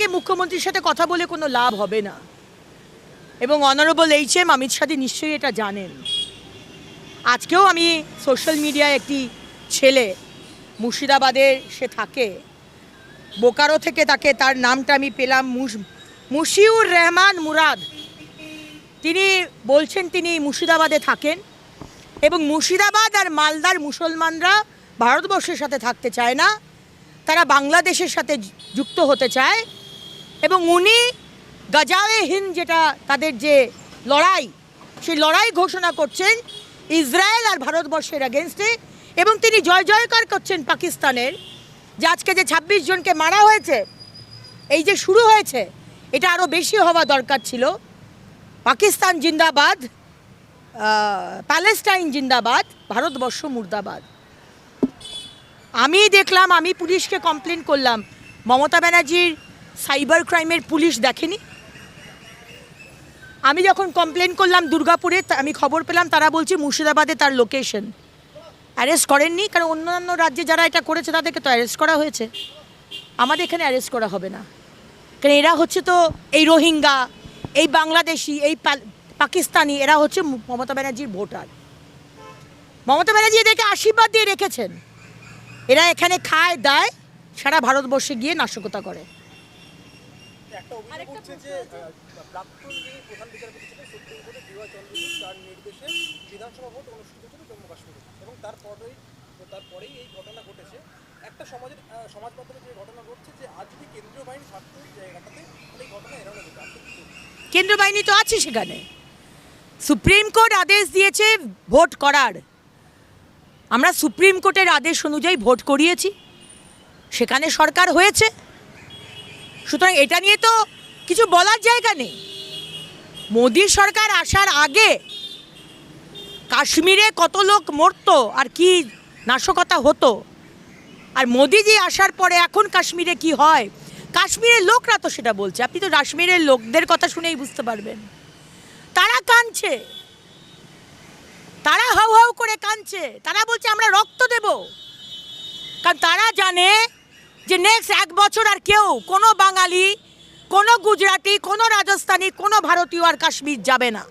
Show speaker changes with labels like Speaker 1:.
Speaker 1: পশ্চিমবঙ্গে মুখ্যমন্ত্রীর সাথে কথা বলে কোনো লাভ হবে না। এবং honourable H M Amit Shah নিশ্চয়ই এটা জানেন। আজকেও আমি সোশ্যাল মিডিয়ায় একটি ছেলে মুর্শিদাবাদে সে থাকে। বোকারো থেকে তাকে তার নামটা আমি পেলাম মুশ- মুশিউর রহমান মুরাদ। তিনি বলছেন তিনি মুর্শিদাবাদে থাকেন এবং মুর্শিদাবাদ আর মালদার মুসলমানরা ভারতবর্ষের সাথে থাকতে চায় না। তারা বাংলাদেশের সাথে যুক্ত হতে চায়। এবং উনি গাজাওয়ে হিন্দ যেটা তাদের যে লড়াই, সেই লড়াই ঘোষণা করছেন ইসরায়েল আর ভারতবর্ষের অ্যাগেনস্টে এবং তিনি জয় জয়কার করছেন পাকিস্তানের, যে আজকে যে ছাব্বিশ জনকে মারা হয়েছে, এই যে শুরু হয়েছে, এটা আরও বেশি হওয়া দরকার ছিল। পাকিস্তান জিন্দাবাদ প্যালেস্টাইন জিন্দাবাদ, ভারতবর্ষ মুর্দাবাদ। আমি দেখলাম, আমি পুলিশকে কমপ্লেন করলাম, মমতা ব্যানার্জির সাইবার ক্রাইমের পুলিশ দেখেনি? আমি যখন কমপ্লেন করলাম দুর্গাপুরে আমি খবর পেলাম, তারা বলছে মুর্শিদাবাদে তার লোকেশন। অ্যারেস্ট করেননি, কারণ অন্যান্য রাজ্যে যারা এটা করেছে, তাদেরকে তো অ্যারেস্ট করা হয়েছে। আমাদের এখানে অ্যারেস্ট করা হবে না। কারণ এরা হচ্ছে তো এই রোহিঙ্গা, এই বাংলাদেশি, এই পাকিস্তানি, এরা হচ্ছে মমতা ব্যানার্জির ভোটার। মমতা ব্যানার্জি এদেরকে আশীর্বাদ দিয়ে রেখেছেন। এরা এখানে খায়, দায়, সারা ভারতবর্ষে গিয়ে নাশকতা করে।
Speaker 2: একটা অভিযোগ উঠছে যে প্রাক্তন যিনি প্রধান বিচারপতি ছিলেন সুপ্রিম কোর্টের ডিওয়াই চন্দ্রচূড় তার নির্দেশে বিধানসভা ভোট অনুষ্ঠিত ছিল জম্মু কাশ্মীরে। এবং তারপরেই তারপরেই এই ঘটনা ঘটেছে। একটা সমাজের সমাজ মাধ্যমে যে ঘটনা ঘটছে যে আজ যদি কেন্দ্রীয় বাহিনী থাকতো জায়গাটাতে তাহলে এই ঘটনা এড়ানো যেত। আপনি
Speaker 1: কেন্দ্র বাহিনী তো আছে সেখানে। সুপ্রিম কোর্ট আদেশ দিয়েছে ভোট করার। আমরা সুপ্রিম কোর্টের আদেশ অনুযায়ী ভোট করিয়েছি। সেখানে সরকার হয়েছে। সুতরাং এটা নিয়ে তো কিছু বলার জায়গা নেই। মোদী সরকার আসার আগে কাশ্মীরে কত লোক মরতো আর কি নাশকতা হতো। আর মোদিজি আসার পরে এখন কাশ্মীরে কি হয়? কাশ্মীরের লোকরা তো সেটা বলছে। আপনি তো কাশ্মীরের লোকদের কথা শুনেই বুঝতে পারবেন। তারা কাঁদছে। তারা হাউ হাউ করে কাঁদছে। তারা বলছে, আমরা রক্ত দেব। কারণ তারা জানে যে নেক্সট এক বছর আর কেউ, কোনো বাঙালি, কোনো গুজরাটি, কোনো রাজস্থানী, কোনো ভারতীয় আর কাশ্মীর যাবে না।